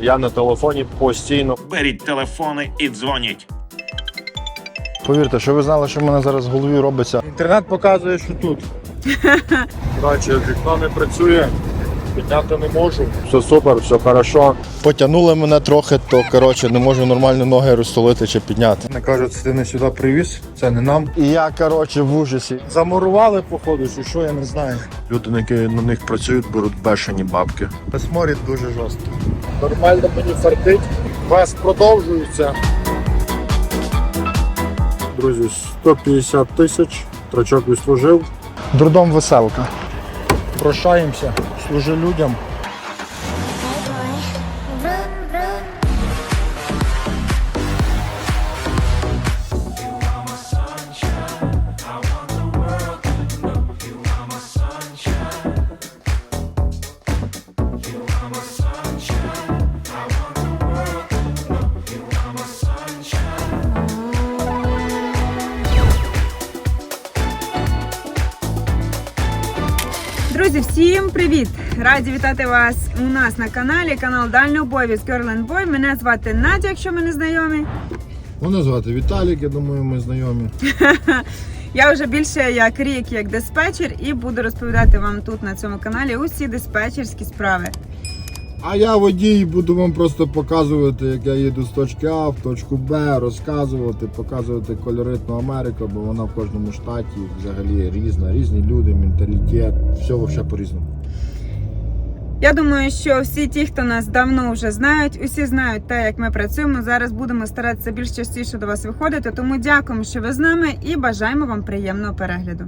Я на телефоні постійно. Беріть телефони і дзвоніть. Повірте, що ви знали, що в мене зараз в голові робиться. Інтернет показує, що тут. Коротше, вікно не працює, підняти не можу. Все супер, все хорошо. Потягнули мене трохи, то коротше не можу нормально ноги розтолити чи підняти. Не кажуть, ти не сюди привіз, це не нам. І я коротше в ужасі. Замурували, походу, чи що, я не знаю. Люди, які на них працюють, беруть бешені бабки. Сморід дуже жорсткий. Нормально мені фартить. Квест продовжується. Друзі, 150 тисяч. Трачок відслужив. Дурдом веселка. Прощаємося. Служи людям. Всім привіт! Раді вітати вас у нас на каналі, канал Дальнобой з Girl Boy. Мене звати Надя, якщо ми не знайомі. Мене звати Віталік, я думаю, ми знайомі. Я вже більше як рік як диспетчер і буду розповідати вам тут на цьому каналі усі диспетчерські справи. А я водій буду вам просто показувати, як я їду з точки А в точку Б, розказувати, показувати колоритну Америку, бо вона в кожному штаті взагалі різна, різні люди, менталітет, все взагалі по-різному. Я думаю, що всі ті, хто нас давно вже знають, усі знають те, як ми працюємо. Зараз будемо старатися більш частіше до вас виходити. Тому дякуємо, що ви з нами, і бажаємо вам приємного перегляду.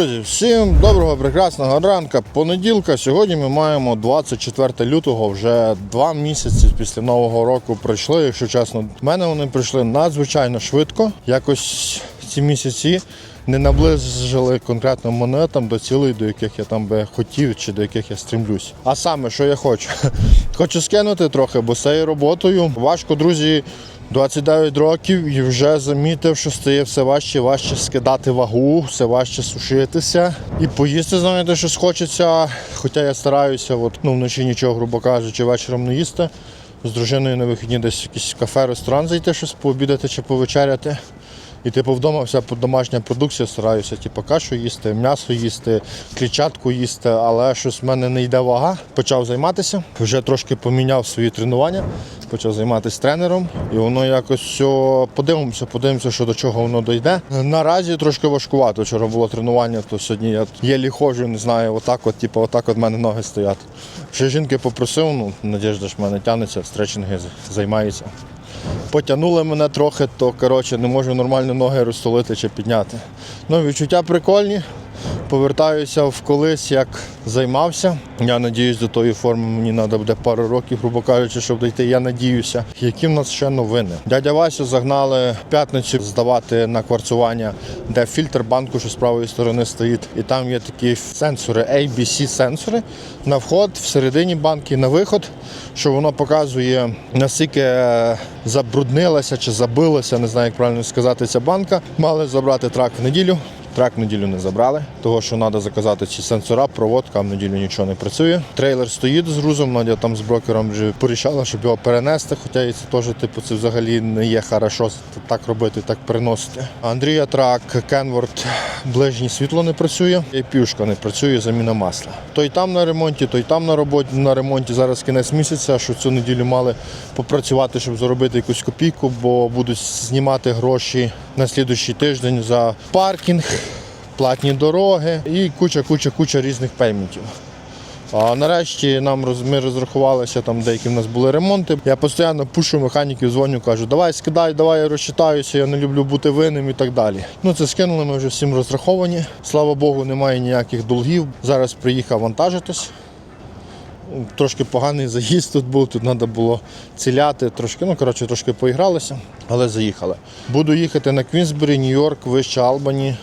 Друзі, всім доброго, прекрасного ранка. Понеділка. Сьогодні ми маємо 24 лютого, вже два місяці після нового року пройшли. Якщо чесно, в мене вони прийшли надзвичайно швидко. Якось ці місяці не наближили конкретно мене там до цілей, до яких я там би хотів чи до яких я стрімлюсь. А саме, що я хочу? Хочу скинути трохи, бо з цією роботою важко, друзі. 29 років і вже замітив, що стає все важче важче скидати вагу, все важче сушитися. І поїсти, знаєте, щось хочеться. Хоча я стараюся, от, ну, вночі нічого, грубо кажучи, вечором не їсти. З дружиною на вихідні десь якийсь кафе, ресторан зайти, щось пообідати чи повечеряти. І типу вдома вся домашня продукція стараюся, типу, кашу їсти, м'ясо їсти, клітчатку їсти, але щось в мене не йде вага. Почав займатися, вже трошки поміняв свої тренування, почав займатися тренером, і воно якось все подивимося, подивимося, що до чого воно дойде. Наразі трошки важкувато. Вчора було тренування, то сьогодні я єлі ходжу, не знаю, отак, от, типу, отак от в мене ноги стоять. Ще жінки попросив, ну, Надіжда ж в мене тягнеться, стретчинги займається. Потягнули мене трохи, то коротше, не можу нормально ноги розтолити чи підняти. Ну, відчуття прикольні. Повертаюся в колись, як займався. Я надіюсь, до тої форми мені треба буде пару років, грубо кажучи, щоб дійти. Я надіюся. Які в нас ще новини? Дядя Васю загнали в п'ятницю здавати на кварцування, де фільтр банку, що з правої сторони стоїть. І там є такі сенсори, ABC сенсори на вход всередині банки, на виход, що воно показує наскільки е, забруднилася чи забилася, не знаю, як правильно сказати, ця банка. Мали забрати трак в неділю. Трак в неділю не забрали, того що треба заказати ці сенсора, проводка, в неділю нічого не працює. Трейлер стоїть з грузом, Надя там з брокером вже порішала, щоб його перенести, хоча це теж типу, це взагалі не є хорошо так робити, так переносити. Андрія трак, Кенворд, ближнє світло не працює, і пюшка не працює, заміна масла. Той там на ремонті, той там на роботі на ремонті. Зараз кінець місяця, що цю неділю мали попрацювати, щоб заробити якусь копійку, бо будуть знімати гроші на слідуючий тиждень за паркінг, платні дороги і куча, куча, куча різних пейментів. А нарешті нам ми розрахувалися, там деякі в нас були ремонти. Я постійно пушу механіків, дзвоню, кажу, давай скидай, давай я розчитаюся, я не люблю бути винним і так далі. Ну це скинули, ми вже всім розраховані. Слава Богу, немає ніяких долгів. Зараз приїхав вантажитись. Трошки поганий заїзд тут був, тут треба було ціляти, трошки, ну коротше, трошки поігралися, але заїхали. Буду їхати на Квінсбері, Нью-Йорк, вище Албані.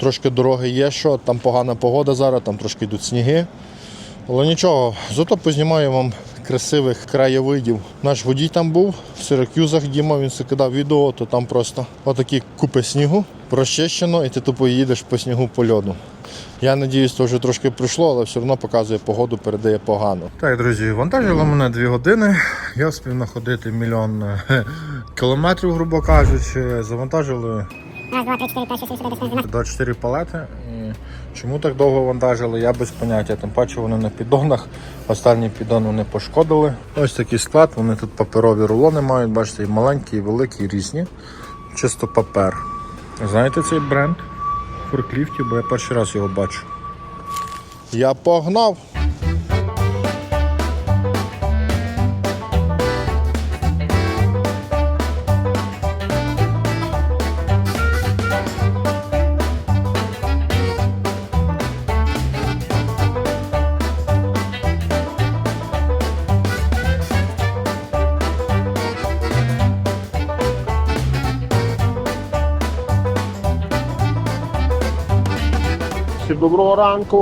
Трошки дороги є, що там погана погода зараз, там трошки йдуть сніги. Але нічого, зато познімаю вам красивих краєвидів. Наш водій там був в Сиракюзах, Діма, він кидав відео, то там просто отакі купи снігу, розчищено, і ти тупо їдеш по снігу по льоду. Я надіюсь, то вже трошки пройшло, але все одно показує погоду, передає погано. Так, друзі, вантажило мене дві години. Я встиг находити мільйон е, кілометрів, грубо кажучи. Завантажили Раз, два, три, чотири, п'ять, шість, сім, сім, дев'ять, десять, 24 палети. І чому так довго вантажили, я без поняття. Тим паче вони на піддонах. Останні піддони не пошкодили. Ось такий склад, вони тут паперові рулони мають, бачите, і маленькі, і великі, і різні. Чисто папер. Знаєте цей бренд форкліфтів, бо я перший раз його бачу. Я погнав. Доброго ранку.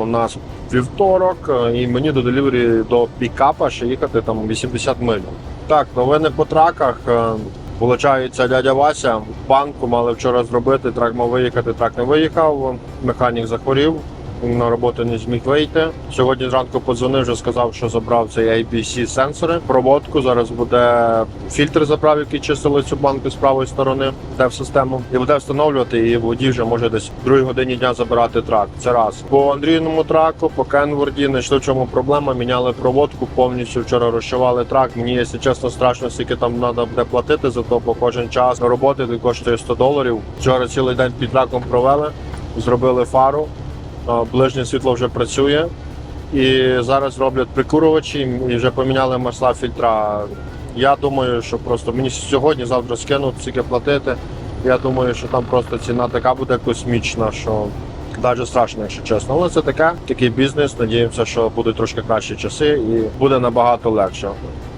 У нас вівторок, е, і мені до делівері до пікапа ще їхати там 80 миль. Так, новини по траках. Е, Получається, дядя Вася банку мали вчора зробити. Трак мав виїхати, трак не виїхав. Механік захворів. На роботу не зміг вийти. Сьогодні зранку подзвонив, вже сказав, що забрав цей ABC сенсори, проводку. Зараз буде фільтр заправ, який чистили цю банку з правої сторони, де в систему, і буде встановлювати. І водій вже може десь в другій годині дня забирати трак. Це раз по Андрійному траку, по Кенворді знайшли в чому проблема. Міняли проводку повністю. Вчора розшивали трак. Мені, якщо чесно, страшно, скільки там треба буде платити за то, бо кожен час роботи коштує 100 доларів. Вчора цілий день під траком провели, зробили фару. Ближнє світло вже працює. І зараз роблять прикурювачі і вже поміняли масла фільтра. Я думаю, що просто мені сьогодні, завтра скинуть, скільки платити. Я думаю, що там просто ціна така буде космічна, що навіть страшно, якщо чесно. Але це таке, такий бізнес. Надіємося, що будуть трошки кращі часи і буде набагато легше.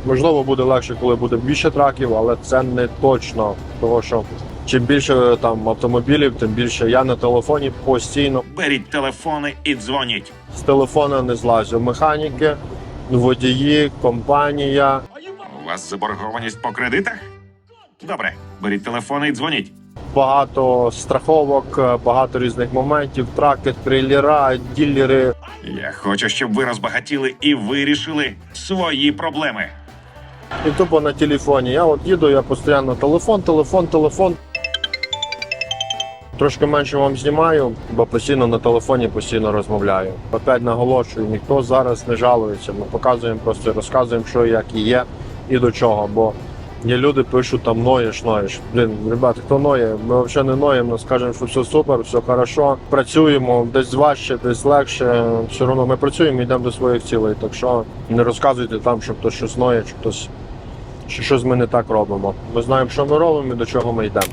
Можливо, буде легше, коли буде більше траків, але це не точно, тому що чим більше там автомобілів, тим більше я на телефоні постійно Беріть телефони і дзвоніть. з телефона не злазю. Механіки, водії, компанія. У вас заборгованість по кредитах? Добре, беріть телефони і дзвоніть. Багато страховок, багато різних моментів, траки, трейлера, ділери. Я хочу, щоб ви розбагатіли і вирішили свої проблеми. І тупо на телефоні. Я от їду, я постійно телефон, телефон, телефон. Трошки менше вам знімаю, бо постійно на телефоні постійно розмовляю. Опять наголошую, ніхто зараз не жалується. Ми показуємо, просто розказуємо, що як і є, і до чого. Бо є люди пишуть там ноєш, ноєш. Блін, ребята, хто ноє? Ми взагалі не ноємо, скажемо, що все супер, все хорошо. Працюємо десь важче, десь легше. Все одно ми працюємо йдемо до своїх цілей. Так що не розказуйте там, що хтось щось ноє, чи хтось що щось ми не так робимо. Ми знаємо, що ми робимо і до чого ми йдемо.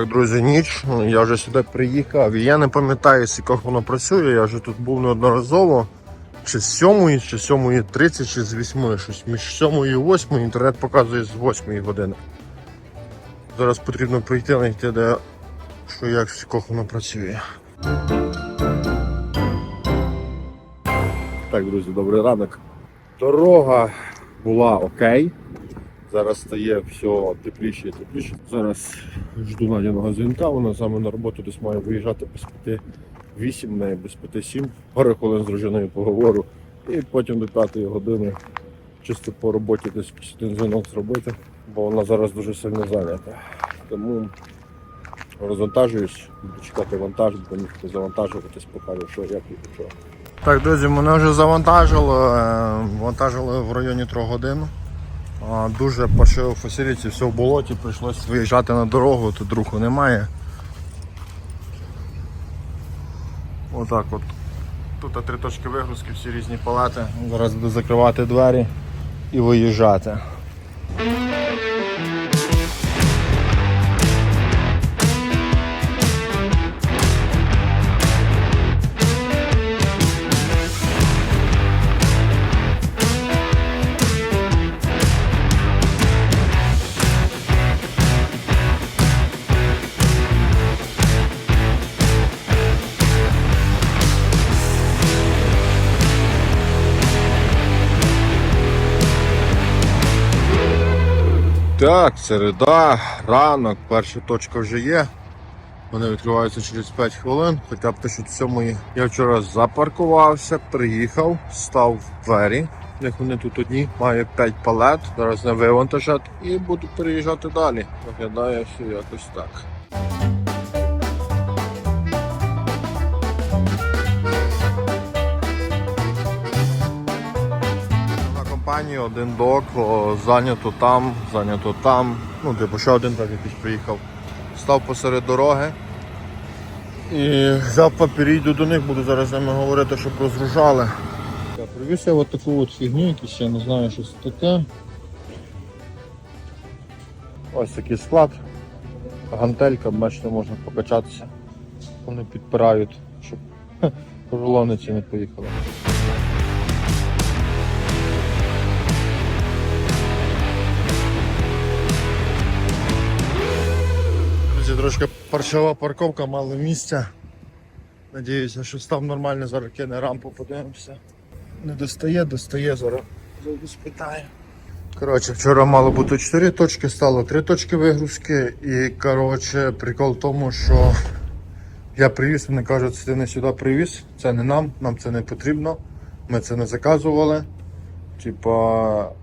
Так, друзі, ніч. Я вже сюди приїхав. Я не пам'ятаю, скільки воно працює. Я вже тут був неодноразово. Чи з 7, чи з 7.30, чи з 8, щось між 7 і 8 інтернет показує з 8 години. Зараз потрібно прийти знайти, де що як скільки воно працює. Так, друзі, добрий ранок. Дорога була окей. Зараз стає все тепліше і тепліше. Зараз жду Надяного дзвінка, вона саме на роботу десь має виїжджати без 5 8, не без 5 7. Пару хвилин з дружиною поговорю. І потім до 5 години чисто по роботі десь один дзвінок зробити, бо вона зараз дуже сильно зайнята. Тому розвантажуюсь, буду чекати вантаж, бо міг завантажуватись, покажу, що як і що. Так, друзі, мене вже завантажило. е, Вантажили в районі 3 годин. Дуже паршиво фасиліті, все в болоті, прийшлось виїжджати на дорогу, тут руху немає. Отак от Тут три точки вигрузки, всі різні палати. Зараз буду закривати двері і виїжджати. Так, середа, ранок, перша точка вже є. Вони відкриваються через 5 хвилин, хоча б пишуть сьомої. Я вчора запаркувався, приїхав, став в двері. Як вони тут одні, маю 5 палет, зараз не вивантажать і буду переїжджати далі. Виглядає все якось так. На один док, о, зайнято там, зайнято там. Ну, типу, ще один так якийсь приїхав. Став посеред дороги. І взяв папір, йду до них, буду зараз з ними говорити, щоб розгружали. Я привіз я таку от фігню, якусь, я не знаю, що це таке. Ось такий склад. Гантелька, бачите, можна покачатися. Вони підпирають, щоб рулони ці не поїхали. Трошки паршова парковка, мало місця. Надіюся, що став нормально, зараз кине рампу, подивимося. Не достає, достає, зараз спитаю. Коротше, вчора мало бути 4 точки, стало 3 точки вигрузки. І коротше, прикол в тому, що я привіз, вони кажуть, ти не сюди привіз, це не нам, нам це не потрібно. Ми це не заказували. Типа,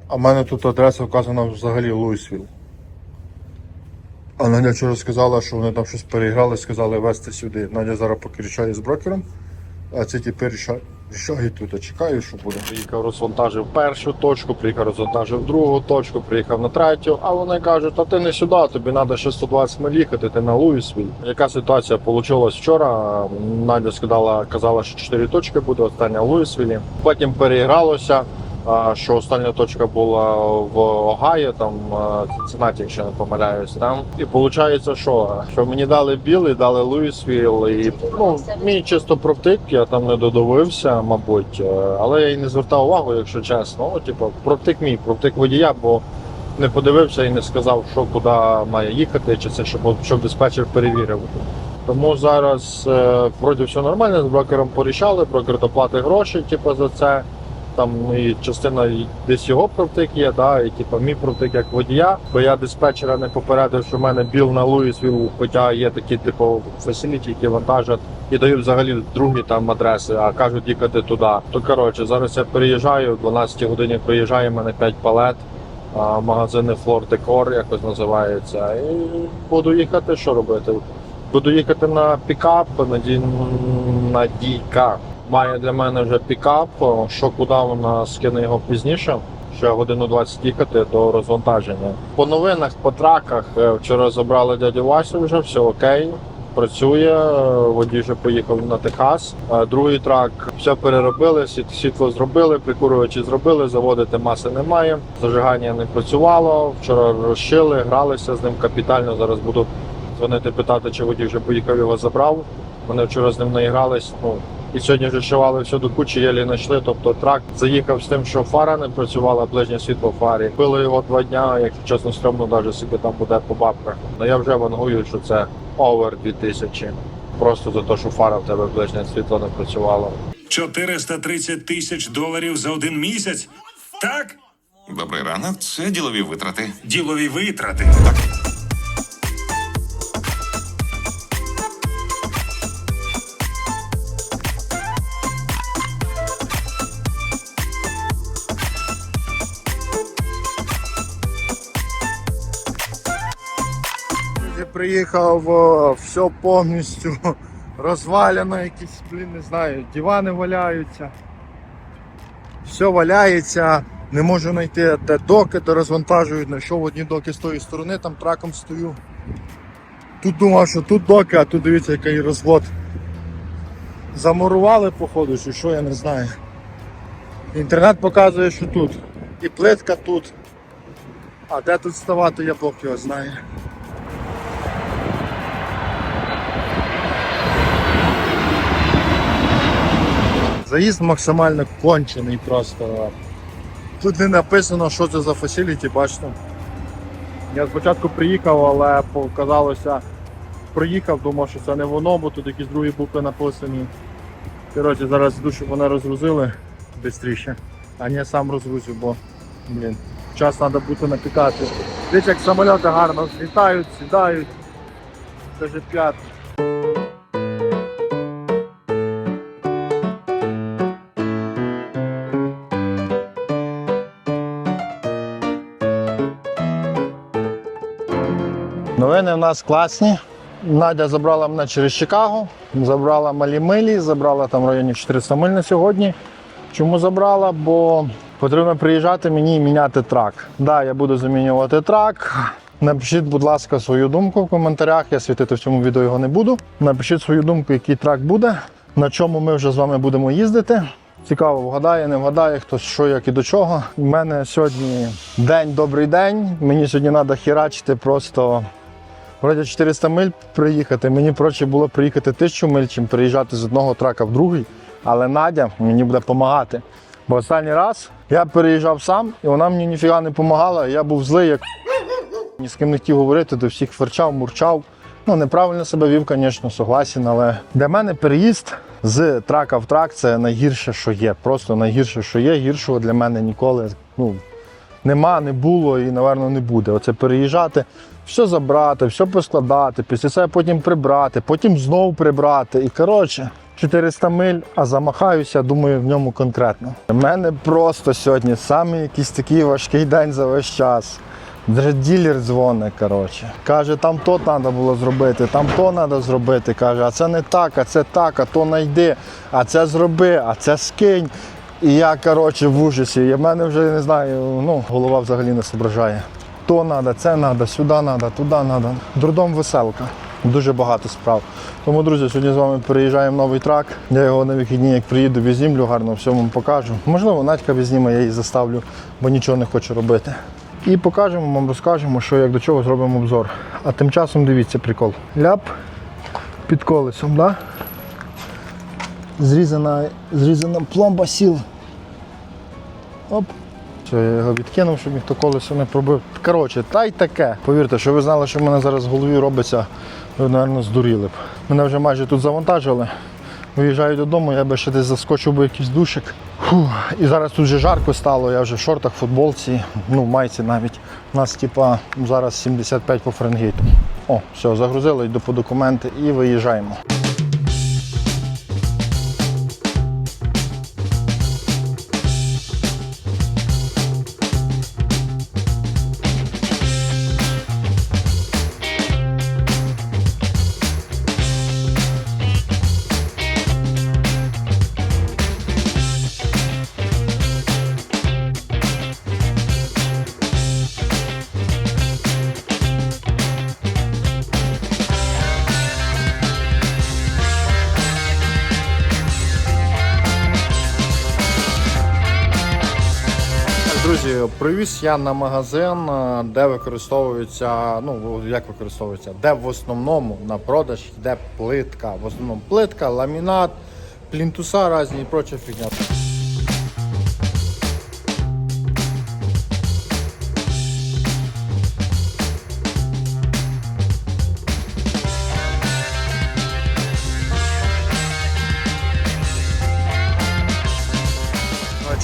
а в мене тут адреса вказана взагалі Луїсвіл. А Надя вчора сказала, що вони там щось переіграли, сказали везти сюди. Надя зараз поки рішає з брокером, а ці тепер. Рішають тут, чекаю, що буде. Приїхав, розвантажив першу точку, приїхав, розвантажив другу точку, приїхав на третю, а вони кажуть, а ти не сюди, тобі треба ще 120 миль їхати, ти на Луїсвіль. Яка ситуація вийшла вчора? Надя сказала, казала, що 4 точки буде, остання Луїсвілі. Потім переігралося, що остання точка була в Огайо, там а, Цинциннаті, якщо не помиляюсь. Там. І виходить, що, що мені дали білий, дали Луїсвіл, і ну, мій чисто провтик, я там не додивився, мабуть, е, але я й не звертав увагу, якщо чесно. Ну, типу, провтик мій, провтик водія, бо не подивився і не сказав, що куди має їхати, чи це щоб, щоб диспетчер перевірив. Тому зараз е, вроді все нормально, з брокером порішали, брокер доплатить гроші, типу, за це. Там і частина десь його провтик є, да, і типу, мій провтик як водія, бо я диспетчера не попередив, що в мене біл на Луїсвіл, хоча є такі типу фасиліті, які вантажать і дають взагалі другі там адреси, а кажуть їхати туди. То коротше, зараз я переїжджаю, в 12 годині приїжджає, в мене 5 палет, магазини Flor Decor якось називається. І буду їхати, що робити? Буду їхати на пікап, на, ді... на дійка. Має для мене вже пікап, що куди вона скине його пізніше. Ще годину 20 їхати до розвантаження. По новинах, по траках е, вчора забрали дядю Васю вже, все окей. Працює, е, водій вже поїхав на Техас. Е, Другий трак все переробили, світло зробили, прикурювачі зробили, заводити маси немає. Зажигання не працювало. Вчора розшили, гралися з ним капітально. Зараз буду дзвонити, питати, чи водій вже поїхав його забрав. Вони вчора з ним наігрались. Ну і сьогодні вже шивали все до кучі, єлі знайшли. Тобто трак заїхав з тим, що фара не працювала, ближнє світло фарі. Пили його два дня, якщо чесно, стрьомно, навіть собі там буде по бабках. Ну я вже вангую, що це овер 2000. Просто за те, що фара в тебе ближнє світло не працювало. 430 тисяч доларів за один місяць. Так, Добрий ранок, це ділові витрати. ділові витрати. Я приїхав, все повністю розвалено, якісь, блін, не знаю, дивани валяються. Все валяється, не можу знайти де доки, де розвантажують, знайшов одні доки з тої сторони, там траком стою. Тут думав, що тут доки, а тут дивіться, який розвод. Замурували, походу, чи що, я не знаю. Інтернет показує, що тут. І плитка тут. А де тут ставати, я Бог його знає. Заїзд максимально кончений просто. Тут не написано, що це за фасиліті, бачите. Я спочатку приїхав, але показалося, проїхав, думав, що це не воно, бо тут якісь другі букви написані. Коротше, зараз йду, щоб вони розгрузили швидше. А не сам розгрузю, бо блін, час треба бути на пікапі. Дивіться, як самоліти гарно злітають, сідають. Це ж п'ят. В нас класні. Надя забрала мене через Чикаго, забрала малі милі, забрала там в районі 400 миль на сьогодні. Чому забрала? Бо потрібно приїжджати мені і міняти трак. Так, да, я буду замінювати трак. Напишіть, будь ласка, свою думку в коментарях. Я світити в цьому відео його не буду. Напишіть свою думку, який трак буде, на чому ми вже з вами будемо їздити. Цікаво, вгадає, не вгадає, хто що, як і до чого. У мене сьогодні день, добрий день. Мені сьогодні треба хірачити просто Вроді 400 миль приїхати. Мені проще було приїхати 1000 миль, чим приїжджати з одного трака в другий. Але Надя мені буде допомагати. Бо останній раз я переїжджав сам, і вона мені ніфіга не допомагала. Я був злий, як ні з ким не хотів говорити, до всіх ферчав, мурчав. Ну, неправильно себе вів, звісно, согласен, але для мене переїзд з трака в трак це найгірше, що є. Просто найгірше, що є. Гіршого для мене ніколи ну, нема, не було і, напевно, не буде. Оце переїжджати, все забрати, все поскладати, після цього потім прибрати, потім знову прибрати. І коротше, 400 миль, а замахаюся, думаю, в ньому конкретно. У мене просто сьогодні саме якийсь такий важкий день за весь час. Вже ділер дзвонить, коротше. Каже, там то треба було зробити, там то треба зробити. Каже, а це не так, а це так, а то найди, а це зроби, а це скинь. І я, коротше, в ужасі. І в мене вже не знаю, ну, голова взагалі не зображає. То треба, це треба, сюди треба, туди треба. Дурдом веселка. Дуже багато справ. Тому, друзі, сьогодні з вами переїжджаємо новий трак. Я його на вихідні, як приїду, візімлю, гарно все вам покажу. Можливо, Надька візьме, я її заставлю, бо нічого не хочу робити. І покажемо вам, розкажемо, що як до чого зробимо обзор. А тим часом дивіться прикол. Ляп під колесом, да? Зрізана, зрізана пломба сіл. Оп. Все, я його відкинув, щоб ніхто колесо не пробив. Коротше, та й таке. Повірте, що ви знали, що в мене зараз в голові робиться, ви, мабуть, здуріли б. Мене вже майже тут завантажили. Виїжджаю додому, я би ще десь заскочив би якийсь душик. Фу. І зараз тут вже жарко стало, я вже в шортах, футболці, ну, майці навіть. У нас типа зараз 75 по Фаренгейту. О, все, загрузили, йду по документи і виїжджаємо. Привіз я на магазин, е, де використовується, ну як використовується, де в основному на продаж йде плитка. В основному плитка, ламінат, плінтуса різні і проча фігня.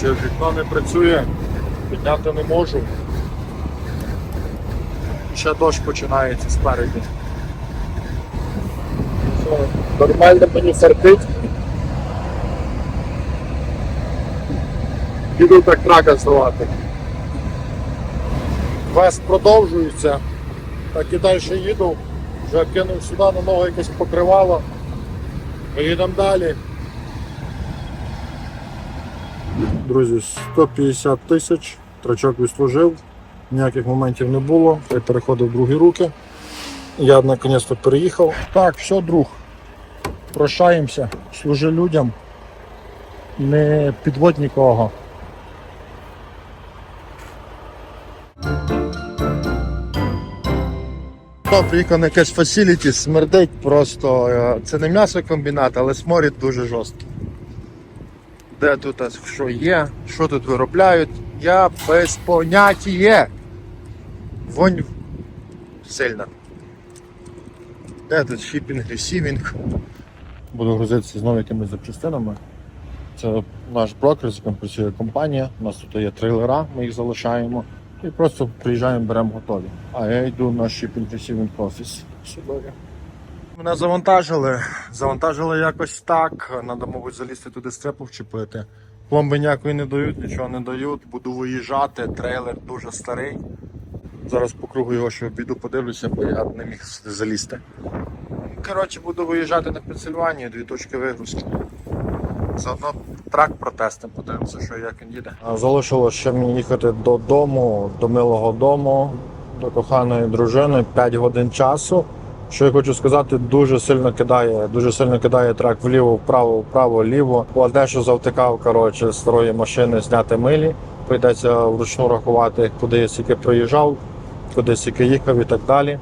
Вікно не працює, підняти не можу. Ще дощ починається спереді. Що, Нормально мені фартить. Піду так трака здавати. Вест продовжується. Так і далі їду. Вже кинув сюди на ногу якесь покривало. Поїдемо далі. Друзі, 150 тисяч, трачок відслужив, ніяких моментів не було, я переходив в другі руки. Я наконець-то переїхав. Так, все, друг. прощаємося, служи людям, не підводь нікого. Приїхав на якесь фасіліті, смердить просто. е, Це не м'ясокомбінат, але сморід дуже жорсткий. Де тут що є, що тут виробляють, я без поняття. Вонь сильна. Де тут шіпінг, ресівінг? Буду грузитися знову якимись запчастинами. Це наш брокер, з яким працює компанія. У нас тут є трейлера, ми їх залишаємо. І просто приїжджаємо, беремо готові. А я йду на шіпінг ресівінг офіс. Сюди. Мене завантажили. Завантажили якось так. Треба, мабуть, залізти туди стрепу вчепити. Пломби ніякої не дають, нічого не дають. Буду виїжджати. Трейлер дуже старий. Зараз по кругу його ще обійду, подивлюся, бо я не міг залізти. Коротше, буду виїжджати на Пенсильванію, дві точки вигрузки. Заодно трак протестимо, подивимося, що як він їде. Залишилося ще мені їхати додому, до милого дому, до коханої дружини 5 годин часу. Що я хочу сказати, дуже сильно кидає, дуже сильно кидає трак вліво, вправо, вправо, вліво. Бо дещо завтикав коротше, з старої машини зняти милі. Прийдеться вручну рахувати, куди я стільки проїжджав, куди стільки їхав і так далі.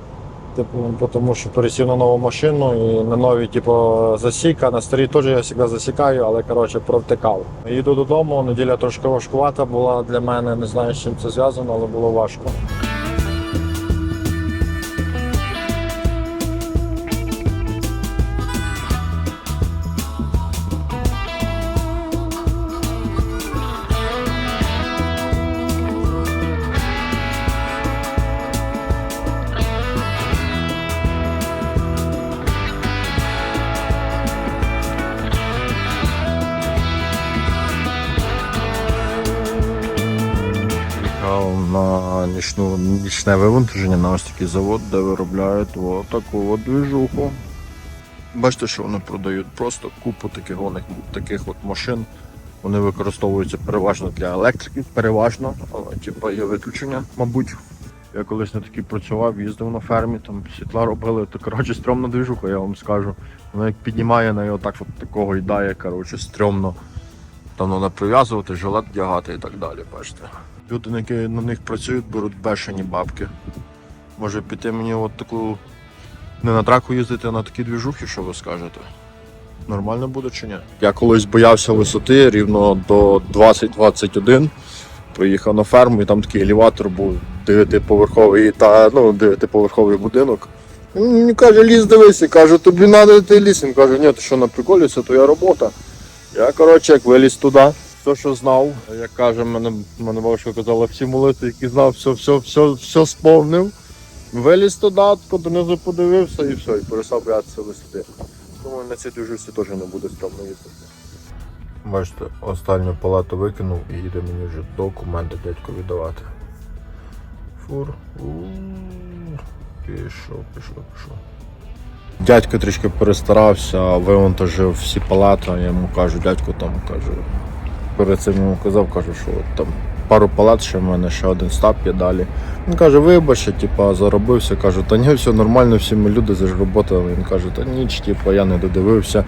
Типу, тому що пересів на нову машину і на новій, типу, засіка. На старій теж я завжди засікаю, але коротше провтикав. Їду додому. Неділя трошки важкувата була для мене. Не знаю, з чим це зв'язано, але було важко. Нічну, нічне вивантаження на такий завод, де виробляють о, таку от движуху. Бачите, що вони продають просто купу таких, вони- таких от машин. Вони використовуються переважно для електрики, переважно, але типу, є виключення, мабуть. Я колись на такій працював, їздив на фермі, там світла робили, то коротше стрьомна движуха, я вам скажу. Вона як піднімає на його так, от такого їдає, коротше, стрьомно. Там треба прив'язувати, жилет вдягати і так далі, бачите. Люди, які на них працюють, беруть бешені бабки. Може піти мені от таку не на траку їздити, а на такі двіжухи, що ви скажете? Нормально буде чи ні? Я колись боявся висоти рівно до 20-21. Приїхав на ферму і там такий елеватор був дев'ятиповерховий та ну, дев'ятиповерховий будинок. Він каже, ліз дивись, я кажу, тобі треба ти ліз. Він каже, ні, ти що на приколі, це твоя робота. Я, коротше, як виліз туди, все, що знав, як каже, мене, мене бабушка казала, всі молитви, які знав, все, все, все, все сповнив. Виліз туди, тако донизу подивився і все, і перестав боятися висоти. Думаю, на цій движусі теж не буде стрьомно їздити. Бачите, останню палату викинув і їде мені вже документи дядько віддавати. Фур. Пішов, пішов, пішов. Дядько трішки перестарався, вивантажив всі палати, я йому кажу, дядько там каже. Перед цим йому казав, кажу, що от там пару палат ще в мене, ще один стап є далі. Він каже, вибач, я, типа, заробився. Кажу, та ні, все нормально, всі ми люди, це ж робота. Він каже, та ніч, типа, я не додивився.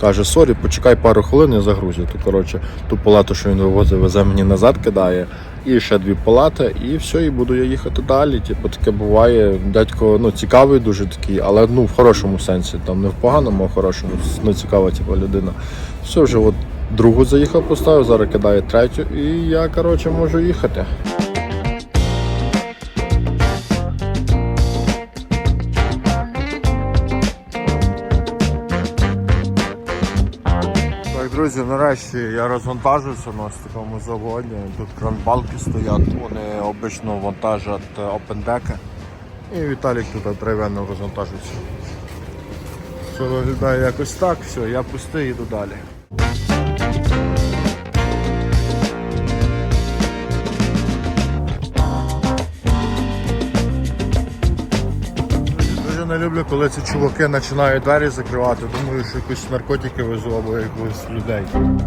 Каже, сорі, почекай пару хвилин, я загрузю. То коротше, ту палату, що він вивозив, везе мені назад кидає. І ще дві палати, і все, і буду я їхати далі. Типу, таке буває. Дядько ну, цікавий дуже такий, але ну, в хорошому сенсі, там не в поганому, а в хорошому, ну, цікава типу, людина. Все, вже от другу заїхав, поставив, зараз кидає третю, і я, коротше, можу їхати. Друзі, нарешті я розвантажуюся на такому заводі. Тут кранбалки стоять, вони обично вантажать опендеки. І Віталік тут драйвенно розвантажується. Все виглядає якось так, все, я пустий, іду далі. Не люблю, коли ці чуваки починають двері закривати. Думаю, що якісь наркотики везу або якихось людей.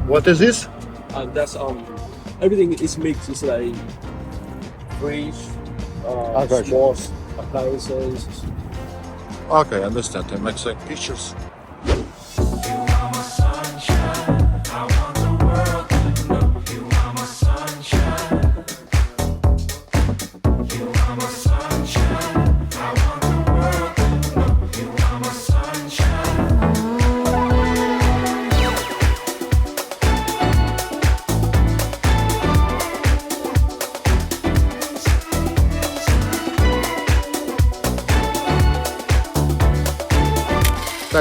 What is this? and that's um everything is mixed. It's like fridge, uh, okay. small appliances. Okay, understand. I make like pictures.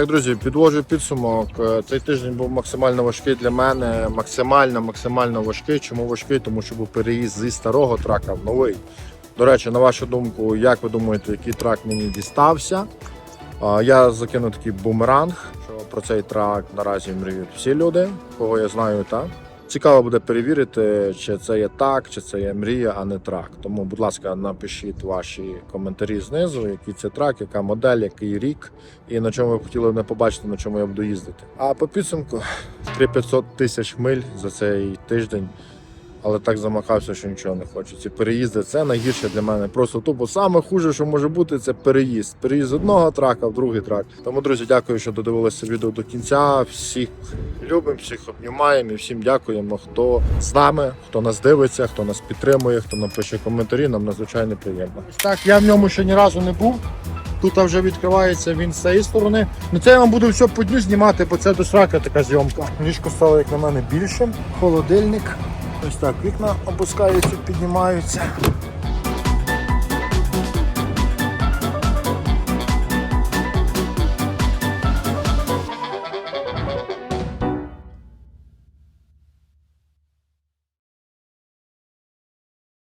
Так, друзі, підвожу підсумок. Е, Цей тиждень був максимально важкий для мене. Максимально, максимально важкий. Чому важкий? Тому що був переїзд зі старого трака в новий. До речі, на вашу думку, як ви думаєте, який трак мені дістався? Я закинув такий бумеранг, що про цей трак наразі мріють всі люди, кого я знаю, так. Цікаво буде перевірити, чи це є так, чи це є мрія, а не трак. Тому, будь ласка, напишіть ваші коментарі знизу, який це трак, яка модель, який рік, і на чому ви б хотіли мене побачити, на чому я буду їздити. А по підсумку 3500 тисяч миль за цей тиждень. Але так замахався, що нічого не. Ці переїзди це найгірше для мене. Просто тупо саме хуже, що може бути, це переїзд. Переїзд одного трака в другий трак. Тому, друзі, дякую, що додивилися відео до кінця. Всіх любимо, всіх обнімаємо і всім дякуємо, хто з нами, хто нас дивиться, хто нас підтримує, хто напише коментарі. Нам надзвичайно приємно. Так, я в ньому ще ні разу не був. Тут вже відкривається він з цієї сторони. Ну це я вам буду все по дню знімати, бо це до срака така зйомка. Ліжко стало, як на мене, більшим. Холодильник. Ось так вікна опускаються, піднімаються.